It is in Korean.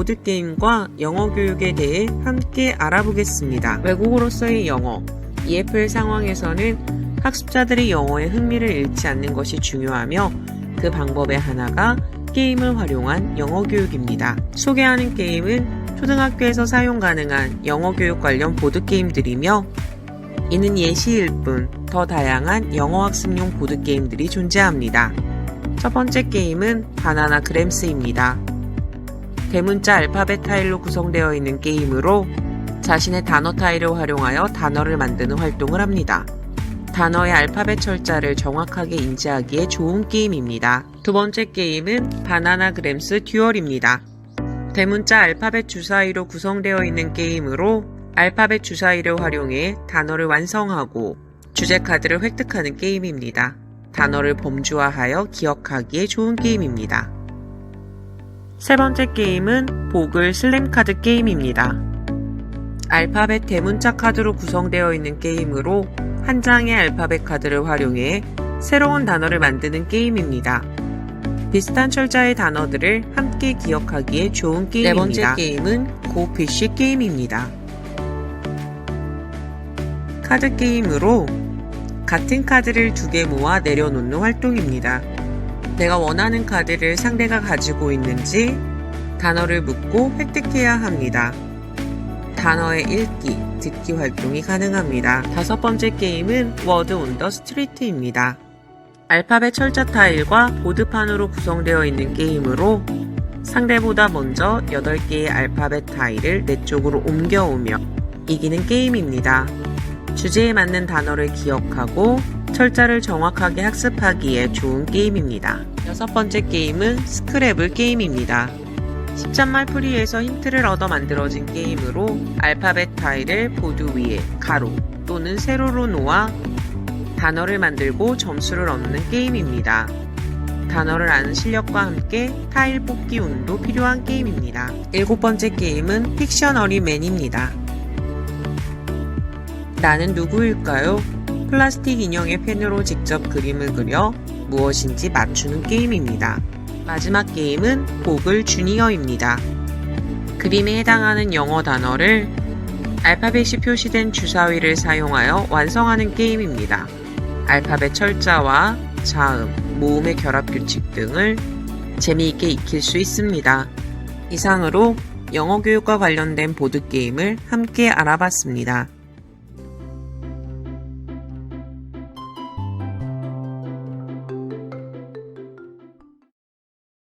보드게임과 영어 교육에 대해 함께 알아보겠습니다. 외국어로서의 영어. EFL 상황에서는 학습자들이 영어에 흥미를 잃지 않는 것이 중요하며 그 방법의 하나가 게임을 활용한 영어 교육입니다. 소개하는 게임은 초등학교에서 사용 가능한 영어 교육 관련 보드게임들이며 이는 예시일 뿐 더 다양한 영어 학습용 보드게임들이 존재합니다. 첫 번째 게임은 바나나 그램스입니다. 대문자 알파벳 타일로 구성되어 있는 게임으로 자신의 단어 타일을 활용하여 단어를 만드는 활동을 합니다. 단어의 알파벳 철자를 정확하게 인지하기에 좋은 게임입니다. 두 번째 게임은 바나나 그램스 듀얼입니다. 대문자 알파벳 주사위로 구성되어 있는 게임으로 알파벳 주사위를 활용해 단어를 완성하고 주제 카드를 획득하는 게임입니다. 단어를 범주화하여 기억하기에 좋은 게임입니다. 세 번째 게임은 보글 슬램 카드 게임입니다. 알파벳 대문자 카드로 구성되어 있는 게임으로 한 장의 알파벳 카드를 활용해 새로운 단어를 만드는 게임입니다. 비슷한 철자의 단어들을 함께 기억하기에 좋은 게임입니다. 네 번째 게임은 고피쉬 게임입니다. 카드 게임으로 같은 카드를 두 개 모아 내려놓는 활동입니다. 내가 원하는 카드를 상대가 가지고 있는지 단어를 묻고 획득해야 합니다. 단어의 읽기, 듣기 활동이 가능합니다. 다섯 번째 게임은 워드 온 더 스트리트입니다. 알파벳 철자 타일과 보드판으로 구성되어 있는 게임으로 상대보다 먼저 8개의 알파벳 타일을 내 쪽으로 옮겨오며 이기는 게임입니다. 주제에 맞는 단어를 기억하고 철자를 정확하게 학습하기에 좋은 게임입니다. 여섯 번째 게임은 스크래블 게임입니다. 10잔말 풀이에서 힌트를 얻어 만들어진 게임으로 알파벳 타일을 보드 위에 가로 또는 세로로 놓아 단어를 만들고 점수를 얻는 게임입니다. 단어를 아는 실력과 함께 타일 뽑기 운도 필요한 게임입니다. 일곱 번째 게임은 픽셔너리 맨입니다. 나는 누구일까요? 플라스틱 인형의 펜으로 직접 그림을 그려 무엇인지 맞추는 게임입니다. 마지막 게임은 보글 주니어입니다. 그림에 해당하는 영어 단어를 알파벳이 표시된 주사위를 사용하여 완성하는 게임입니다. 알파벳 철자와 자음, 모음의 결합 규칙 등을 재미있게 익힐 수 있습니다. 이상으로 영어 교육과 관련된 보드게임을 함께 알아봤습니다.